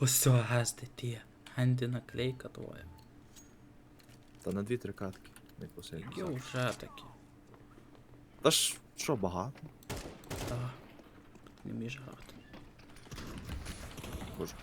Ось це гезди ти. Генди наклейка твоя. Та на дві-три катки. Не посильно. Я вже такі. Та ж що багато? Та. Не між грати. Боже.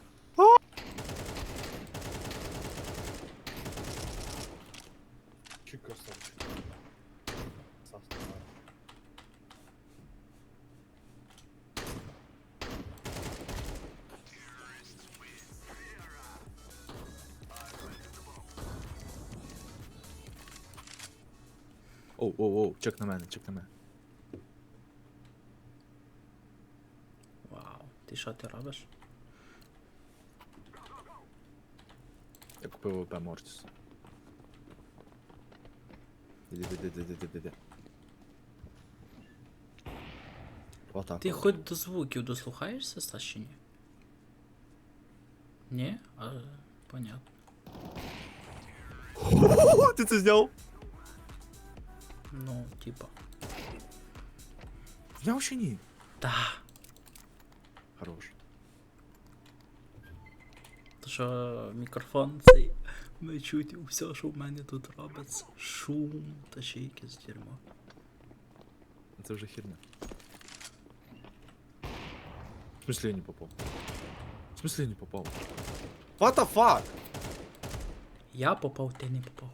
Оу, оу, оу, чек на мене, чек на мене. Вау. Ти що ти робиш? Я купив ВП Мортіс. Іди. Отак. Ти хоч до звуків дослухаєшся, Стас, чи ні? Ні? А, понятно. Ти це зняв? Ну, типа. Зняв чи ні? Та. Хорош. То що мікрофон цей. Ми чуть все, що в мене тут робиться. Шум та ще якесь дерьмо. Це вже херня. В смысле я не попав? В смысле я не попав? What the fuck? Я попав, ти не попав.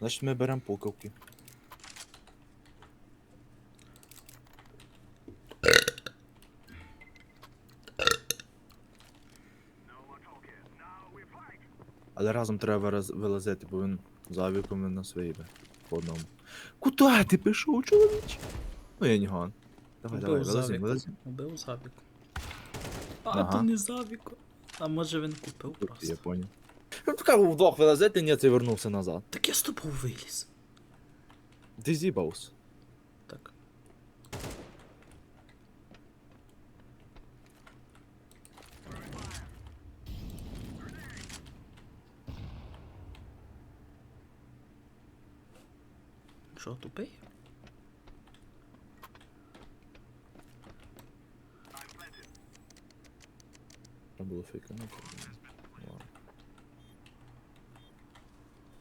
Значить ми беремо пукавки. Але разом треба вилазити, бо він за авіком нас виїбе. По одному. Куда ти пішов, чоловіч? Ну я ніган. Давай, давай, убив вилазим, вилазим. Убив Завіку. А, Ага. то не Завіку. А може він купив Я просто. понял. Ну така вдвох вилазити, ні, цей вернувся назад. Так я з тобою виліз. Ти зібався. Так. Що, тупий? Треба було фейканути.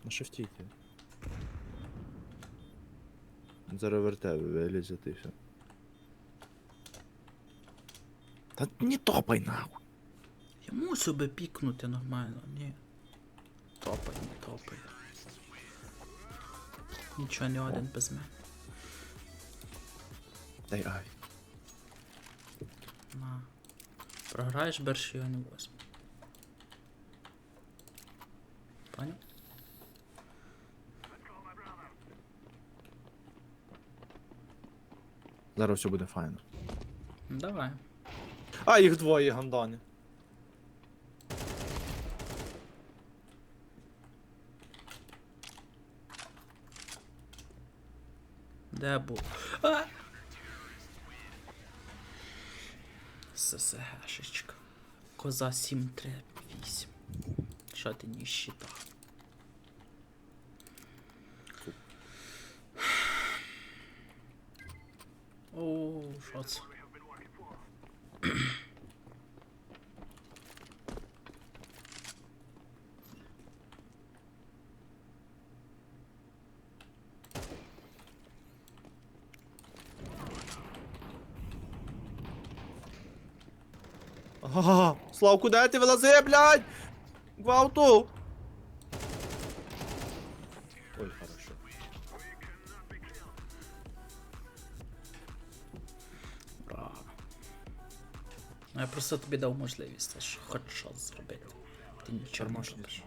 На шифті йти. Зараз і все. Та не топай нахуй. Я мусив би пікнути нормально, ні. Топай, не топай. Нічого не один без мене. Дай ай. На. Програєш не возьму. Понял? Зараз все буде файно. Давай. А, їх двоє гандони. Де був? А! ССГшечка. Коза 738. Що ти не шац. Ага, Славку, де ти вилази, блядь? Гвалту! Ой, хорошо. Ну, я просто тобі дав можливість аж хоч щось зробити. Ти нічого не робиш.